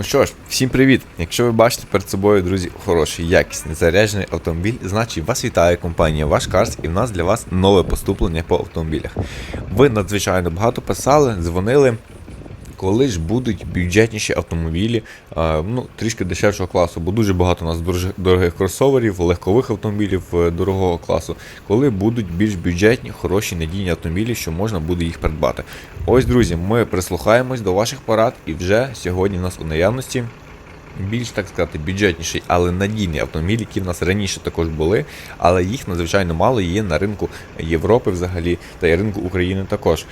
що ж, всім привіт! Якщо ви бачите перед собою, друзі, хороший, якісний заряджений автомобіль, значить вас вітає компанія Ваш Карс і в нас для вас нове поступлення по автомобілях. Ви надзвичайно багато писали, дзвонили. Коли ж будуть бюджетніші автомобілі, а, ну, трішки дешевшого класу, бо дуже багато у нас дорогих кросоверів, легкових автомобілів е, дорогого класу, коли будуть більш бюджетні, хороші, надійні автомобілі, що можна буде їх придбати. Ось, друзі, ми прислухаємось до ваших порад, і вже сьогодні у нас у наявності більш так сказати бюджетніший, але надійний автомобіль, які в нас раніше також були, але їх надзвичайно мало є на ринку Європи взагалі та й ринку України також.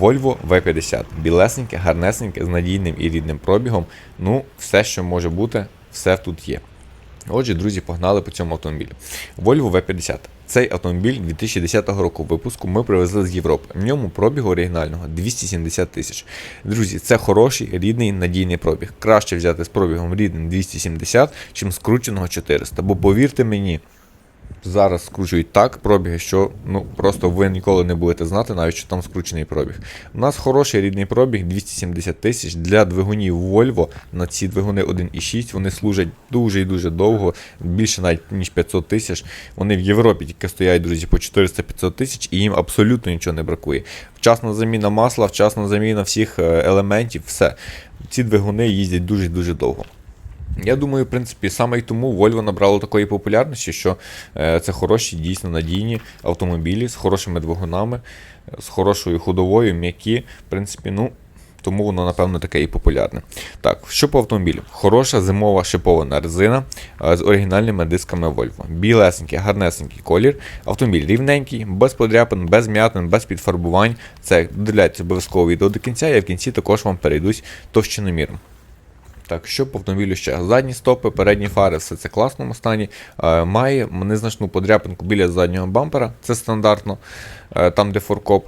Volvo V50. Білесеньке, гарнесеньке, з надійним і рідним пробігом. Ну, все, що може бути, все тут є. Отже, друзі, погнали по цьому автомобілю. Volvo V50. Цей автомобіль 2010 року випуску ми привезли з Європи. В ньому пробігу оригінального 270 тисяч. Друзі, це хороший, рідний, надійний пробіг. Краще взяти з пробігом рідним 270, чим скрученого 400. Бо повірте мені, зараз скручують так пробіги, що ну просто ви ніколи не будете знати, навіть що там скручений пробіг. У нас хороший рідний пробіг 270 тисяч для двигунів Volvo. На ці двигуни 1,6 вони служать дуже і дуже довго, більше навіть ніж 500 тисяч. Вони в Європі тільки стоять, друзі, по 400-500 тисяч, і їм абсолютно нічого не бракує. Вчасна заміна масла, вчасна заміна всіх е, елементів, все. Ці двигуни їздять дуже-дуже довго. Я думаю, в принципі, саме й тому Volvo набрало такої популярності, що е, це хороші, дійсно надійні автомобілі з хорошими двигунами, з хорошою ходовою, м'які. В принципі, ну. Тому воно, напевно, таке і популярне. Так, що по автомобілю? Хороша зимова шипована резина е, з оригінальними дисками Volvo. Білесенький, гарнесенький колір. Автомобіль рівненький, без подряпин, без м'ятин, без підфарбувань. Це додивляється обов'язково відео до кінця, я в кінці також вам перейдусь товщиноміром. Так, що по автомобілю ще? Задні стопи, передні фари, все це класному стані. Е, має незначну подряпинку біля заднього бампера, це стандартно, е, там де форкоп.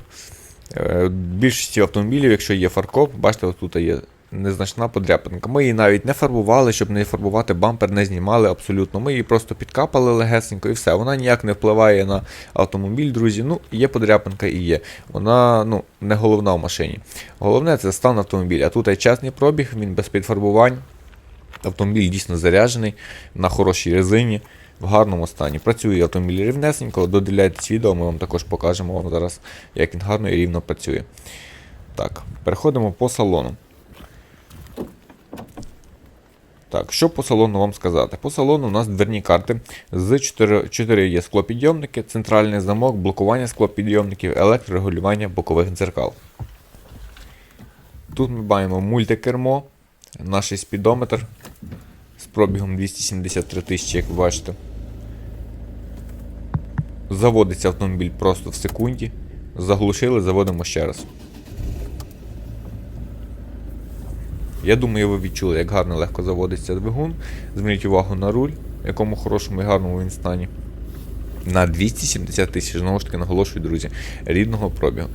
Більшість автомобілів, якщо є фаркоп, бачите, тут є незначна подряпинка. Ми її навіть не фарбували, щоб не фарбувати бампер, не знімали абсолютно. Ми її просто підкапали легесенько і все. Вона ніяк не впливає на автомобіль, друзі. Ну, є подряпинка і є. Вона ну, не головна в машині. Головне це стан автомобіля. Тут є чесний пробіг, він без підфарбувань. Автомобіль дійсно заряджений на хорошій резині, в гарному стані. Працює автомобіль рівнесенько, додивляйтесь відео, ми вам також покажемо вам зараз, як він гарно і рівно працює. Так, переходимо по салону. Так, що по салону вам сказати? По салону у нас дверні карти з 4, 4 є склопідйомники, центральний замок, блокування склопідйомників, електрорегулювання бокових дзеркал. Тут ми маємо мультикермо, наш спідометр з пробігом 273 тисячі, як ви бачите. Заводиться автомобіль просто в секунді. Заглушили, заводимо ще раз. Я думаю, ви відчули, як гарно легко заводиться двигун. Зверніть увагу на руль, в якому хорошому і гарному він стані. На 270 тисяч, знову ж таки, наголошую, друзі, рідного пробігу.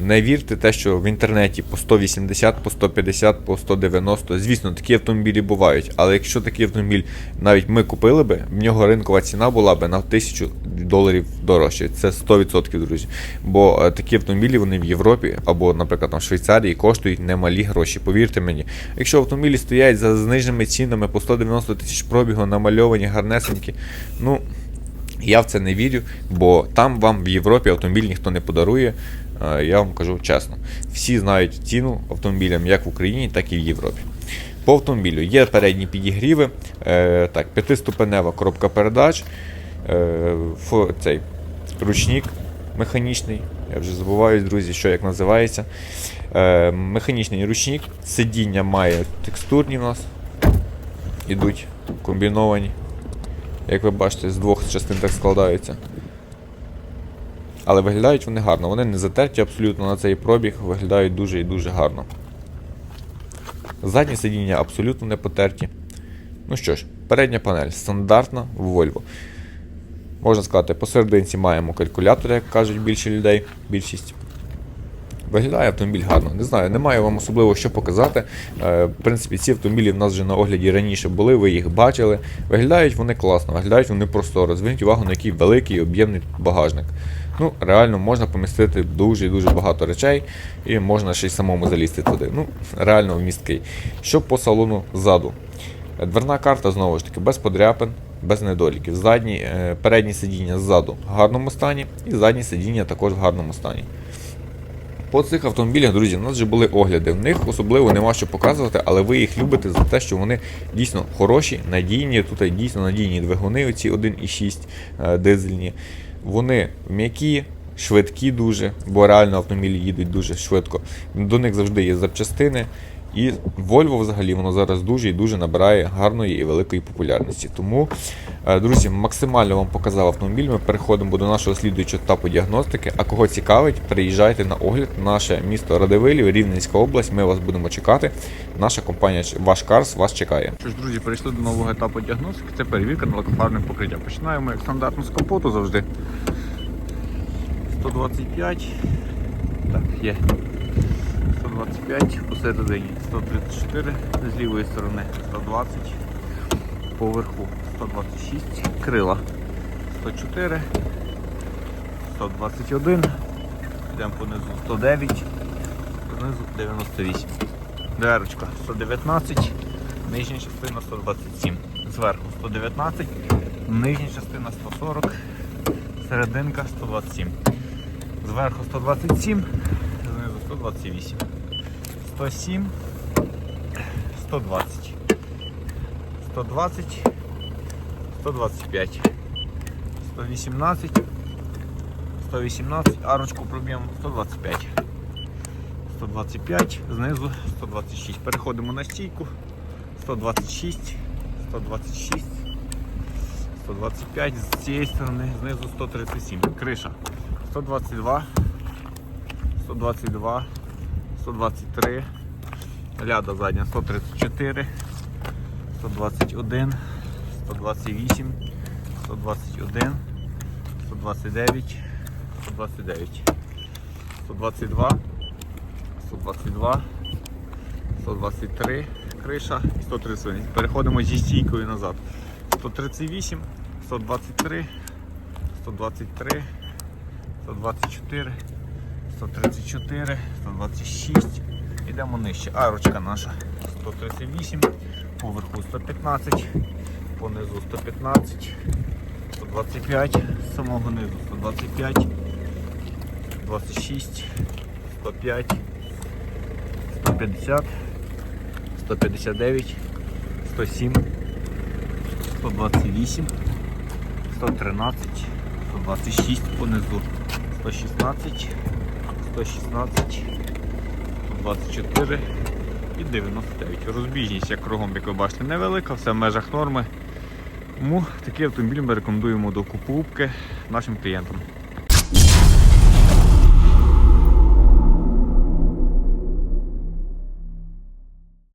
Не вірте те, що в інтернеті по 180, по 150, по 190. Звісно, такі автомобілі бувають. Але якщо такий автомобіль навіть ми купили би, в нього ринкова ціна була б на 1000 доларів дорожче. Це 100%, друзі. Бо е, такі автомобілі вони в Європі або, наприклад, там в Швейцарії коштують немалі гроші. Повірте мені. Якщо автомобілі стоять за зниженими цінами по 190 тисяч пробігу, намальовані, гарнесенькі, ну. Я в це не вірю, бо там вам в Європі автомобіль ніхто не подарує. Е, Я вам кажу чесно. Всі знають ціну автомобілям як в Україні, так і в Європі. По автомобілю є передні підігріви, е, так, п'ятиступенева коробка передач, е, цей ручник механічний. Я вже забуваю, друзі, що як називається. Механічний ручник, сидіння має текстурні в нас. Ідуть комбіновані. Як ви бачите, з двох частин так складаються. Але виглядають вони гарно. Вони не затерті абсолютно на цей пробіг, виглядають дуже і дуже гарно. Задні сидіння абсолютно не потерті. Ну що ж, передня панель стандартна в Volvo. Можна сказати, посерединці маємо калькулятор, як кажуть більше людей, більшість. Виглядає автомобіль гарно. Не знаю, немає вам особливо що показати. Е, В принципі, ці автомобілі в нас вже на огляді раніше були, ви їх бачили. Виглядають вони класно, виглядають вони просторо. Зверніть увагу на який великий об'ємний багажник. Ну, реально можна помістити дуже і дуже багато речей, і можна ще й самому залізти туди. Ну, реально вмісткий. Що по салону ззаду? Е, Дверна карта знову ж таки без подряпин, без недоліків. Задні, е, передні сидіння ззаду в гарному стані, і задні сидіння також в гарному стані. По цих автомобілях, друзі, у нас вже були огляди. В них особливо нема що показувати, але ви їх любите за те, що вони дійсно хороші, надійні. Тут дійсно надійні двигуни, оці 1,6 е, дизельні. Вони м'які, швидкі дуже, бо реально автомобілі їдуть дуже швидко. До них завжди є запчастини. І Volvo взагалі воно зараз дуже і дуже набирає гарної і великої популярності. Тому, е, друзі, максимально вам показав автомобіль. Ми переходимо до нашого слідуючого етапу діагностики. А кого цікавить, приїжджайте на огляд. Наше місто Радивилів, Рівненська область. Ми вас будемо чекати. Наша компанія Ваш Карс вас чекає. Що ж, друзі, перейшли до нового етапу діагностики. Це перевірка на лакофарбним покриттям. Починаємо як стандартно з капоту завжди. 125. Так, є. 125, посередині 134, з лівої сторони 120, поверху 126, крила 104, 121, йдемо понизу 109, понизу 98. Дверочка 119, нижня частина 127, зверху 119, нижня частина 140, серединка 127. Зверху 127, знизу 128. 107, 120, 120, 125, 118, 118, арочку проб'ємо 125. 125, знизу 126. Переходимо на стійку. 126, 126, 125, з цієї сторони, знизу 137. Криша. 122, 122, 123, ляда задня 134, 121, 128, 121, 129, 129, 122. 122, 123 криша і 131. Переходимо зі стійкою назад. 138, 123, 123, 124, 134, 126. Йдемо нижче. Арочка наша. 138, поверху 115, понизу 115, 125, з самого низу 125, 26, 105, 150, 159, 107, 128, 113, 126 понизу, 116, 116, 24 і 99. Розбіжність, як кругом, як ви бачите, невелика, все в межах норми. Тому такий автомобіль ми рекомендуємо до покупки нашим клієнтам.